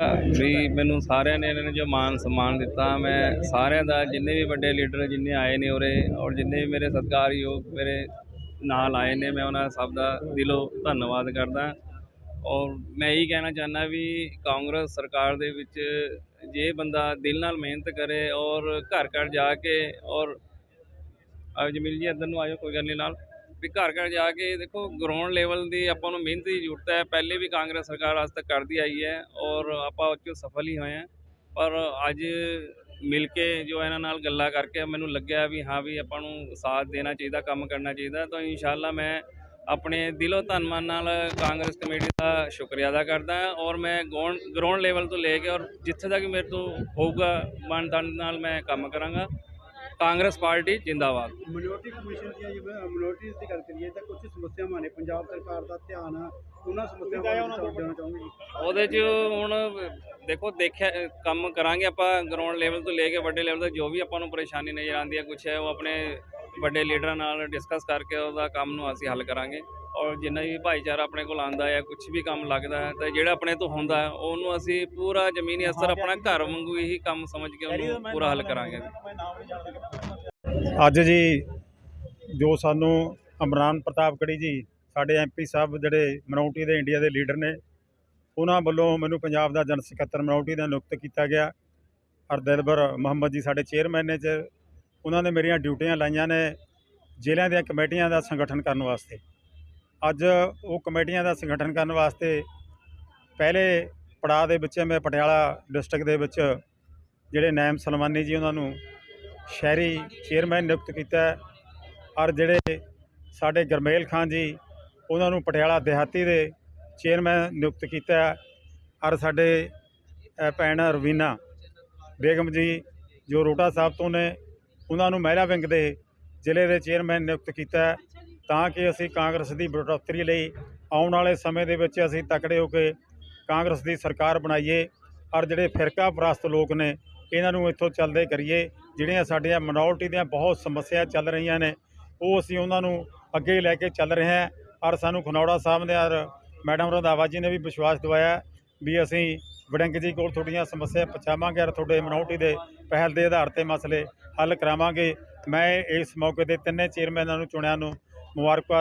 ਵੀ ਮੈਨੂੰ ਸਾਰਿਆਂ ਨੇ ਇਹਨਾਂ ਨੇ ਜੋ ਮਾਨ ਸਨਮਾਨ ਦਿੱਤਾ, ਮੈਂ ਸਾਰਿਆਂ ਦਾ, ਜਿੰਨੇ ਵੀ ਵੱਡੇ ਲੀਡਰ ਜਿੰਨੇ ਆਏ ਨੇ ਉਰੇ, ਔਰ ਜਿੰਨੇ ਵੀ ਮੇਰੇ ਸਤਿਕਾਰਯੋਗ ਮੇਰੇ ਨਾਲ ਆਏ ਨੇ, ਮੈਂ ਉਹਨਾਂ ਸਭ ਦਾ ਦਿਲੋਂ ਧੰਨਵਾਦ ਕਰਦਾ। ਔਰ ਮੈਂ ਇਹੀ ਕਹਿਣਾ ਚਾਹੁੰਦਾ ਵੀ ਕਾਂਗਰਸ ਸਰਕਾਰ ਦੇ ਵਿੱਚ ਜੇ ਬੰਦਾ ਦਿਲ ਨਾਲ ਮਿਹਨਤ ਕਰੇ ਔਰ ਘਰ ਘਰ ਜਾ ਕੇ, ਔਰ ਆ ਜਮੀਲ ਜੀ, ਇੱਧਰ ਨੂੰ ਆਇਓ, ਕੋਈ ਗੱਲ ਨਹੀਂ ਨਾਲ। ਵੀ ਘਰ ਘਰ ਜਾ ਕੇ ਦੇਖੋ ਗਰਾਊਂਡ ਲੈਵਲ ਦੀ ਆਪਾਂ ਨੂੰ ਮਿਹਨਤ ਦੀ ਜ਼ਰੂਰਤ ਹੈ। ਪਹਿਲੇ ਵੀ ਕਾਂਗਰਸ ਸਰਕਾਰ ਅੱਜ ਤੱਕ ਕਰਦੀ ਆਈ ਹੈ ਔਰ ਆਪਾਂ ਉਹ 'ਚ ਸਫਲ ਹੀ ਹੋਏ ਹਾਂ। ਪਰ ਅੱਜ ਮਿਲ ਕੇ ਜੋ ਇਹਨਾਂ ਨਾਲ ਗੱਲਾਂ ਕਰਕੇ ਮੈਨੂੰ ਲੱਗਿਆ ਵੀ ਹਾਂ ਵੀ ਆਪਾਂ ਨੂੰ ਸਾਥ ਦੇਣਾ ਚਾਹੀਦਾ, ਕੰਮ ਕਰਨਾ ਚਾਹੀਦਾ। ਤਾਂ ਇਨਸ਼ਾਅੱਲਾ ਮੈਂ ਆਪਣੇ ਦਿਲੋਂ ਧੰਨ ਮਨ ਨਾਲ ਕਾਂਗਰਸ ਕਮੇਟੀ ਦਾ ਸ਼ੁਕਰੀਆ ਅਦਾ ਕਰਦਾ ਔਰ ਮੈਂ ਗਰਾਊਂਡ ਲੈਵਲ ਤੋਂ ਲੈ ਕੇ ਔਰ ਜਿੱਥੇ ਤੱਕ ਮੇਰੇ ਤੋਂ ਹੋਊਗਾ ਮਨ ਤਨ ਨਾਲ ਮੈਂ ਕੰਮ ਕਰਾਂਗਾ। ਕਾਂਗਰਸ ਪਾਰਟੀ ਜਿੰਦਾਬਾਦ। ਮਿਨੋਰਟੀ ਕਮਿਸ਼ਨ ਦੀਆਂ ਜਿਵੇਂ ਮਿਨੋਰਟੀਜ਼ ਦੀ ਗੱਲ ਕਰੀਏ ਤਾਂ ਕੁਝ ਸਮੱਸਿਆਵਾਂ ਨੇ ਪੰਜਾਬ ਸਰਕਾਰ ਦਾ ਧਿਆਨ ਉਹਨਾਂ ਸਮੱਸਿਆਵਾਂ ਵੱਲ ਦੇਣਾ ਚਾਹੁੰਦੇ ਜੀ ਉਹਦੇ 'ਚ ਹੁਣ ਦੇਖੋ ਦੇਖਿਆ ਕੰਮ ਕਰਾਂਗੇ ਆਪਾਂ ਗਰਾਊਂਡ ਲੈਵਲ ਤੋਂ ਲੈ ਕੇ ਵੱਡੇ ਲੈਵਲ ਤੱਕ ਜੋ ਵੀ ਆਪਾਂ ਨੂੰ ਪਰੇਸ਼ਾਨੀ ਨਜ਼ਰ ਆਉਂਦੀ ਹੈ ਕੁਛ ਹੈ ਉਹ ਆਪਣੇ ਵੱਡੇ ਲੀਡਰਾਂ ਨਾਲ ਡਿਸਕਸ ਕਰਕੇ ਉਹਦਾ ਕੰਮ ਨੂੰ ਅਸੀਂ ਹੱਲ ਕਰਾਂਗੇ। ਔਰ ਜਿੰਨਾ ਵੀ ਭਾਈਚਾਰਾ ਆਪਣੇ ਕੋਲ ਆਂਦਾ ਹੈ ਕੁਝ ਵੀ ਕੰਮ ਲੱਗਦਾ ਹੈ ਤਾਂ ਜਿਹੜਾ ਆਪਣੇ ਤੋਂ ਹੁੰਦਾ ਹੈ ਉਹਨੂੰ ਅਸੀਂ ਪੂਰਾ ਜ਼ਮੀਨੀ ਅਸਰ ਆਪਣਾ ਘਰ ਵਾਂਗੂ ਹੀ ਕੰਮ ਸਮਝ ਕੇ ਉਹਨੂੰ ਪੂਰਾ ਹੱਲ ਕਰਾਂਗੇ। ਅੱਜ ਜੀ ਜੋ ਸਾਨੂੰ ਅਮਰਾਨ ਪ੍ਰਤਾਪ ਕੜੀ ਜੀ ਸਾਡੇ ਐਮਪੀ ਸਾਹਿਬ ਜਿਹੜੇ ਮਨੌਟੀ ਦੇ ਇੰਡੀਆ ਦੇ ਲੀਡਰ ਨੇ ਉਹਨਾਂ ਵੱਲੋਂ ਮੈਨੂੰ ਪੰਜਾਬ ਦਾ ਜਨਰਲ ਸਕੱਤਰ ਮਨੌਟੀ ਦਾ ਨਿਯੁਕਤ ਕੀਤਾ ਗਿਆ। ਔਰ ਦਿਲਬਰ ਮੁਹੰਮਦ ਜੀ ਸਾਡੇ ਚੇਅਰਮੈਨ ਨੇ ਚ ਉਹਨਾਂ ਨੇ ਮੇਰੀਆਂ ਡਿਊਟੀਆਂ ਲਾਈਆਂ ਨੇ ਜ਼ਿਲ੍ਹਿਆਂ ਦੀਆਂ ਕਮੇਟੀਆਂ ਦਾ ਸੰਗਠਨ ਕਰਨ ਵਾਸਤੇ। ਅੱਜ ਉਹ ਕਮੇਟੀਆਂ ਦਾ ਸੰਗਠਨ ਕਰਨ ਵਾਸਤੇ ਪਹਿਲੇ ਪੜਾਅ ਦੇ ਵਿੱਚ ਮੈਂ ਪਟਿਆਲਾ ਡਿਸਟ੍ਰਿਕਟ ਦੇ ਵਿੱਚ ਜਿਹੜੇ ਨੈਮ ਸਲਮਾਨੀ ਜੀ ਉਹਨਾਂ ਨੂੰ ਸ਼ਹਿਰੀ ਚੇਅਰਮੈਨ ਨਿਯੁਕਤ ਕੀਤਾ ਔਰ ਜਿਹੜੇ ਸਾਡੇ ਗਰਮੇਲ ਖਾਨ ਜੀ, ਉਹਨਾਂ ਨੂੰ ਪਟਿਆਲਾ ਦਿਹਾਤੀ ਦੇ ਚੇਅਰਮੈਨ ਨਿਯੁਕਤ ਕੀਤਾ ਔਰ ਸਾਡੇ ਭੈਣ ਰਵੀਨਾ ਬੇਗਮ ਜੀ, ਜੋ ਰੋਟਾ ਸਾਹਿਬ ਤੋਂ ਨੇ, ਉਹਨਾਂ ਨੂੰ ਮਹਿਲਾ ਵਿੰਗ ਦੇ ਜ਼ਿਲ੍ਹੇ ਦੇ ਚੇਅਰਮੈਨ ਨਿਯੁਕਤ ਕੀਤਾ ਤਾਂ ਕਿ ਅਸੀਂ ਕਾਂਗਰਸ ਦੀ ਬੜੋਤਰੀ ਲਈ ਆਉਣ ਵਾਲੇ ਸਮੇਂ ਦੇ ਵਿੱਚ ਅਸੀਂ ਤਕੜੇ ਹੋ ਕੇ ਕਾਂਗਰਸ ਦੀ ਸਰਕਾਰ ਬਣਾਈਏ। ਔਰ ਜਿਹੜੇ ਫਿਰਕਾ ਪ੍ਰਸਤ ਲੋਕ ਨੇ, ਇਹਨਾਂ ਨੂੰ ਇੱਥੋਂ ਚੱਲਦੇ ਕਰੀਏ। ਜਿਹੜੀਆਂ ਸਾਡੀਆਂ ਮਿਨੋਰਟੀ ਦੀਆਂ ਬਹੁਤ ਸਮੱਸਿਆ ਚੱਲ ਰਹੀਆਂ ਨੇ, ਉਹ ਅਸੀਂ ਉਹਨਾਂ ਨੂੰ ਅੱਗੇ ਲੈ ਕੇ ਚੱਲ ਰਹੇ ਹਾਂ। ਔਰ ਸਾਨੂੰ ਖਨੌੜਾ ਸਾਹਿਬ ਨੇ ਔਰ ਮੈਡਮ ਰੰਧਾਵਾ ਜੀ ਨੇ ਵੀ ਵਿਸ਼ਵਾਸ ਦਿਵਾਇਆ ਵੀ ਅਸੀਂ ਵੜਿੰਗ ਜੀ ਕੋਲ ਤੁਹਾਡੀਆਂ ਸਮੱਸਿਆ ਪਹੁੰਚਾਵਾਂਗੇ ਔਰ ਤੁਹਾਡੇ ਮਿਨੋਰਟੀ ਦੇ ਪਹਿਲ ਦੇ ਆਧਾਰ ਤੇ ਮਸਲੇ ਹੱਲ ਕਰਾਵਾਂਗੇ। ਮੈਂ ਇਸ ਮੌਕੇ ਤੇ ਤਿੰਨੇ ਚੇਅਰਮੈਨਾਂ ਨੂੰ ਚੁਣਿਆ ਨੂੰ ਮੁਬਾਰਕਬਾਦ